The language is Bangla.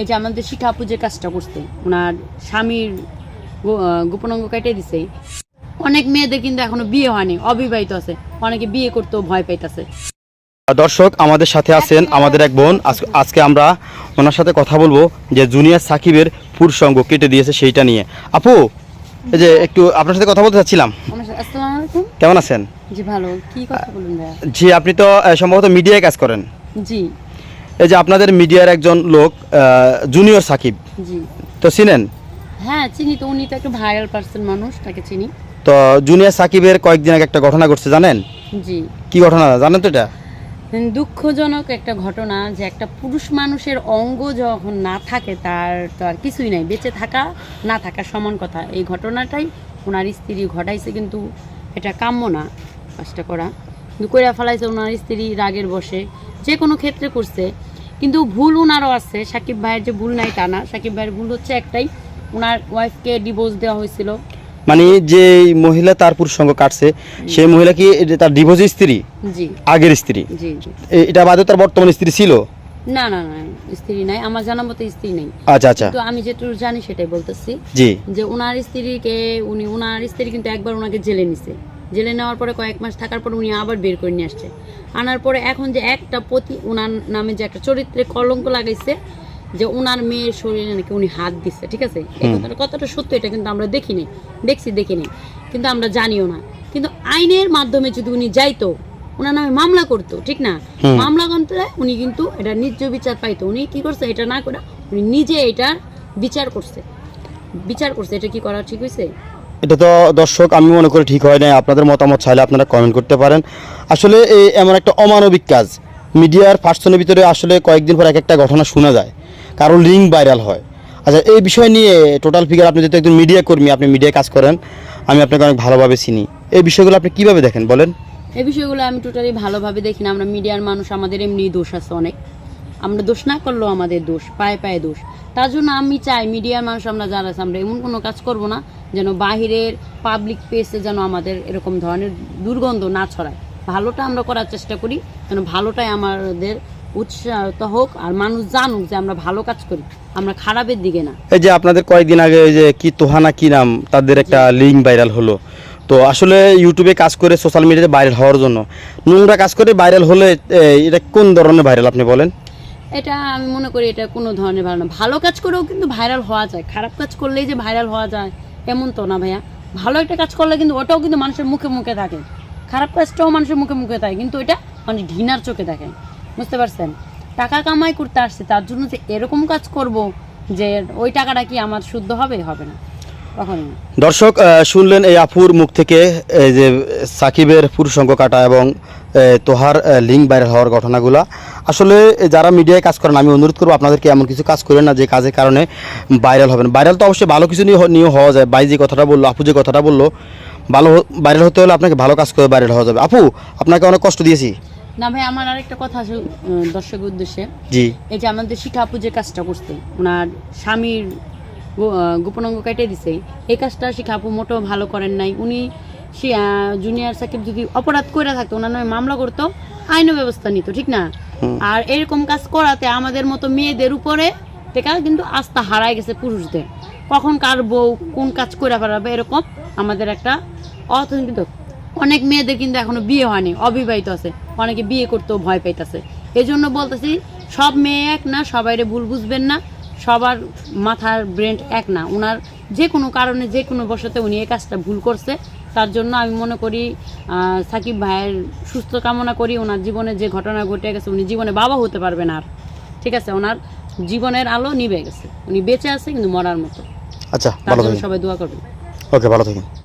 এই যে আমাদের শিখা আপু যে কাজটা করছে ওনার স্বামীর গোপনাঙ্গ কেটে দিছে। অনেক মেয়েদের কিন্তু এখনও বিয়ে হয়নি অবিবাহিত আছে। অনেকে বিয়ে করতেও ভয় পাইতেছে। দর্শক আমাদের সাথে আছেন আমাদের এক বোন। আজকে আমরা ওনার সাথে কথা বলব যে জুনিয়র সাকিবের পুরসঙ্গ কেটে দিয়েছে সেইটা নিয়ে। আপু এই যে একটু আপনার সাথে কথা বলতে চাচ্ছিলাম। কেমন আছেন? জি ভালো। কি কথা বলুন জি আপনি তো সম্ভবত মিডিয়ায় কাজ করেন। জি। এই যে আপনাদের মিডিয়ার একজন লোক জুনিয়র সাকিব। তো চিনেন? হ্যাঁ চিনি তো উনি তো একটা ভাইরাল পার্সন মানুষ তাকে চিনি। তো জুনিয়র সাকিবের কয়েকদিন আগে একটা ঘটনা ঘটছে জানেন? জি। কি ঘটনা জানেন তো এটা? দুঃখজনক একটা ঘটনা যে একটা পুরুষ মানুষের অঙ্গ যখন না থাকে তার তো আর কিছুই নাই। বেঁচে থাকা না থাকা সমান কথা। এই ঘটনাটাই ওনার স্ত্রী ঘটাইছে কিন্তু এটা কাম্য না কাজটা করা। কিন্তু কইরা ফেলাইছে ওনার স্ত্রী রাগের বসে যে কোনো ক্ষেত্রে করছে। কিন্তু ভুল ওনারও আছে সাকিব ভাইয়ের যে ভুল নাই তা না। সাকিব ভাইয়ের ভুল হচ্ছে একটাই ওনার ওয়াইফকে ডিভোর্স দেওয়া হয়েছিল। মানে যে মহিলা তার পুরসঙ্গ কাটছে সেই মহিলা কি তার ডিভোর্স স্ত্রী? জি। আগের স্ত্রী? জি জি। এটা বাদে তার বর্তমান স্ত্রী ছিল? না না না স্ত্রী নাই। আমার জানা মতো স্ত্রী নেই। আচ্ছা আচ্ছা। তো আমি যেটুকু জানি সেটাই বলতেছি জি। যে ওনার স্ত্রীকে উনি ওনার স্ত্রী কিন্তু একবার ওনাকে জেলে নিছে। জেলে নেওয়ার পরে কয়েক মাস থাকার পর উনি আবার বের করে নিয়ে আসছে। আনার পরে এখন যে একটা প্রতি ওনার নামে যে একটা চরিত্রে কলঙ্ক লাগাইছে যে ওনার মেয়ের শরীরে নাকি উনি হাত দিচ্ছে ঠিক আছে? এই কথাটা কতটা সত্য এটা কিন্তু আমরা দেখিনি দেখছি দেখিনি কিন্তু আমরা জানিও না। কিন্তু আইনের মাধ্যমে যদি উনি যাইতো ওনার নামে মামলা করতো ঠিক না? মামলা করতে উনি কিন্তু এটা ন্যায্য বিচার পাইতো। উনি কি করছে এটা না করে উনি নিজে এটার বিচার করছে। বিচার করছে এটা কি করা ঠিক হয়েছে এটা তো দর্শক, আমি মনে করি ঠিক হয় নাই। আপনাদের মতামত চাইলে আপনারা কমেন্ট করতে পারেন। আসলে এই এমন একটা অমানবিক কাজ। মিডিয়ার পার্সনের ভিতরে আসলে কয়েকদিন পর এক একটা ঘটনা শোনা যায়। কারও লিঙ্ক ভাইরাল হয়। আচ্ছা এই বিষয় নিয়ে টোটাল ফিগার আপনি যেহেতু একজন মিডিয়া কর্মী, আপনি মিডিয়ায় কাজ করেন, আমি আপনাকে অনেক ভালোভাবে চিনি। এই বিষয়গুলো আপনি কীভাবে দেখেন? বলেন। এই বিষয়গুলো আমি টোটালি ভালোভাবে দেখি না। আমরা মিডিয়ার মানুষ, আমাদের এমনি দোষ আছে অনেক। আমরা দোষ না করলেও আমাদের দোষ পায়ে পায়ে দোষ। তার জন্য আমি চাই মিডিয়ার মানুষ আমরা যারা আছে আমরা এমন কোনো কাজ করব না যেন বাহিরের পাবলিক প্লেসে যেন আমাদের এরকম ধরনের দুর্গন্ধ না ছড়ায়। ভালোটা আমরা করার চেষ্টা করি যেন ভালোটাই আমাদের উৎসাহিত হোক আর মানুষ জানুক যে আমরা ভালো কাজ করি আমরা খারাপের দিকে না। এই যে আপনাদের কয়েকদিন আগে ওই যে কি তোহানা কি নাম তাদের একটা লিঙ্ক ভাইরাল হলো। তো আসলে ইউটিউবে কাজ করে সোশ্যাল মিডিয়াতে ভাইরাল হওয়ার জন্য নোংরা কাজ করে ভাইরাল হলে এটা কোন ধরনের ভাইরাল আপনি বলেন? এটা আমি মনে করি এটা কোনো ধরনের ভালো না। ভালো কাজ করেও কিন্তু ভাইরাল হওয়া যায়। খারাপ কাজ করলেই যে ভাইরাল হওয়া যায়, এমন তো না ভাইয়া। ভালো একটা কাজ করলে কিন্তু ওটাও কিন্তু মানুষের মুখে মুখে থাকে। খারাপ কাজটাও মানুষের মুখে মুখে থাকে, কিন্তু এটা মানে ঘৃণার চোখে থাকে বুঝতে পারছেন? টাকা কামাই করতে আসছে, তার জন্য যে এরকম কাজ করব যে ওই টাকাটা কি আমার শুদ্ধ হবে? হবে না। দর্শক শুনলেন এই আফুর মুখ থেকে, এই যে সাকিবের পুরুষঙ্গ কাটা এবং তোহার লিঙ্ক ভাইরাল হওয়ার ঘটনাগুলা। আসলে যারা মিডিয়ায় কাজ করেন আমি অনুরোধ করব আপনাদেরকে এমন কিছু কাজ করেন না যে কাজের কারণে ভাইরাল হবেন। ভাইরাল তো অবশ্যই ভালো কিছু নিয়ে হওয়া যায়। ভাই যে কথাটা বলল আপু যে কথাটা বলল ভালো ভাইরাল হতে হলে আপনাকে ভালো কাজ করে ভাইরাল হওয়া যাবে। আপু আপনাকে অনেক কষ্ট দিয়েছি। না ভাই আমার আরেকটা কথা আছে দর্শকের উদ্দেশ্যে। জি। এই যে আমাদের শিখা আপু যে কাজটা করছে ওনার স্বামীর গোপনাঙ্গ কেটে দিছে এই কাজটা শিখা আপু মোটেও ভালো করেন নাই। উনি সে জুনিয়র সাকিব যদি অপরাধ করে থাকতো ওনার নামে মামলা করতো আইন ব্যবস্থা নিত ঠিক না? আর এরকম কাজ করাতে আমাদের মতো মেয়েদের উপরে টেকা কিন্তু আস্থা হারায় গেছে পুরুষদের। কখন কার বউ কোন কাজ করে ফেলাবে এরকম আমাদের একটা অর্থনীতি অনেক মেয়েদের কিন্তু এখনও বিয়ে হয়নি অবিবাহিত আছে। অনেকে বিয়ে করতেও ভয় পাইতেছে। এই জন্য বলতেছি সব মেয়ে এক না সবাইরে ভুল বুঝবেন না। সবার মাথার ব্রেন এক না। ওনার যে কোনো কারণে যে কোনো বসতে উনি এই কাজটা ভুল করছে। তার জন্য আমি মনে করি সাকিব ভাইয়ের সুস্থ কামনা করি। ওনার জীবনে যে ঘটনা ঘটে গেছে উনি জীবনে বাবা হতে পারবেন আর। ঠিক আছে ওনার জীবনের আলো নিভে গেছে। উনি বেঁচে আছে কিন্তু মরার মতো। আচ্ছা তার ভালো জন্য সবাই দোয়া করবেন। ওকে ভালো থাকেন।